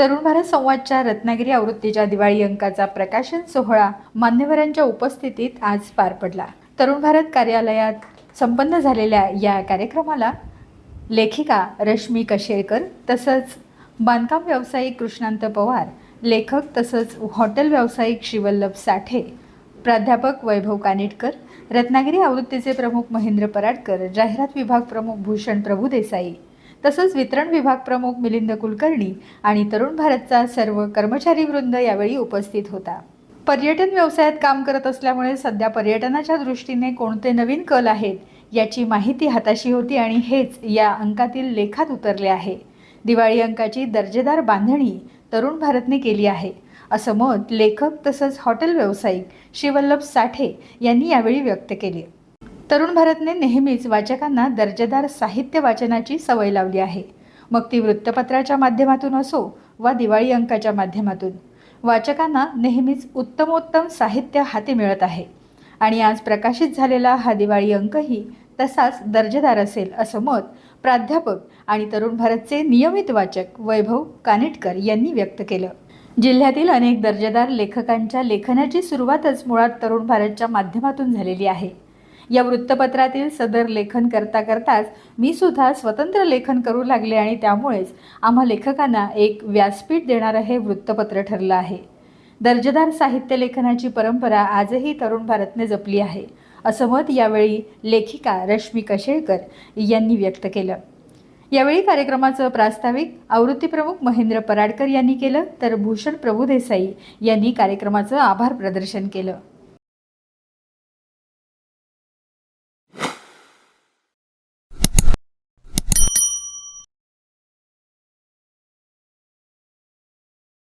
तरुण भारत संवादच्या रत्नागिरी आवृत्तीच्या दिवाळी अंकाचा प्रकाशन सोहळा मान्यवरांच्या उपस्थितीत आज पार पडला. तरुण भारत कार्यालयात संपन्न झालेल्या या कार्यक्रमाला लेखिका रश्मी कशेळकर तसंच बांधकाम व्यावसायिक कृष्णांत पवार लेखक तसंच हॉटेल व्यावसायिक शिवल्लभ साठे प्राध्यापक वैभव कानिटकर रत्नागिरी आवृत्तीचे प्रमुख महेंद्र पराडकर जाहिरात विभाग प्रमुख भूषण प्रभू देसाई तसंच वितरण विभाग प्रमुख मिलिंद कुलकर्णी आणि तरुण भारतचा सर्व कर्मचारी वृंद यावेळी उपस्थित होता. पर्यटन व्यवसायात काम करत असल्यामुळे सध्या पर्यटनाच्या दृष्टीने कोणते नवीन कल आहेत याची माहिती हाताशी होती आणि हेच या अंकातील लेखात उतरले आहे. दिवाळी अंकाची दर्जेदार बांधणी तरुण भारतने केली आहे. असं मत लेखक तसंच हॉटेल व्यावसायिक शिवल्लभ साठे यांनी यावेळी व्यक्त केले. तरुण भारतने नेहमीच वाचकांना दर्जेदार साहित्य वाचनाची सवय लावली आहे. मग ती वृत्तपत्राच्या माध्यमातून असो वा दिवाळी अंकाच्या माध्यमातून वाचकांना नेहमीच उत्तमोत्तम साहित्य हाती मिळत आहे. आणि आज प्रकाशित झालेला हा दिवाळी अंकही तसाच दर्जेदार असेल असं मत प्राध्यापक आणि तरुण भारतचे नियमित वाचक वैभव कानिटकर यांनी व्यक्त केलं. जिल्ह्यातील अनेक दर्जेदार लेखकांच्या लेखनाची सुरुवातच मुळात तरुण भारतच्या माध्यमातून झालेली आहे. या वृत्तपत्रातील सदर लेखन करता करताच मी सुद्धा स्वतंत्र लेखन करू लागले आणि त्यामुळेच आम्हा लेखकांना एक व्यासपीठ देणारं हे वृत्तपत्र ठरलं आहे. दर्जेदार साहित्य लेखनाची परंपरा आजही तरुण भारतने जपली आहे असं मत यावेळी लेखिका रश्मी कशेळकर यांनी व्यक्त केलं. यावेळी कार्यक्रमाचं प्रास्ताविक आवृत्तीप्रमुख महेंद्र पराडकर यांनी केलं तर भूषण प्रभुदेसाई यांनी कार्यक्रमाचं आभार प्रदर्शन केलं.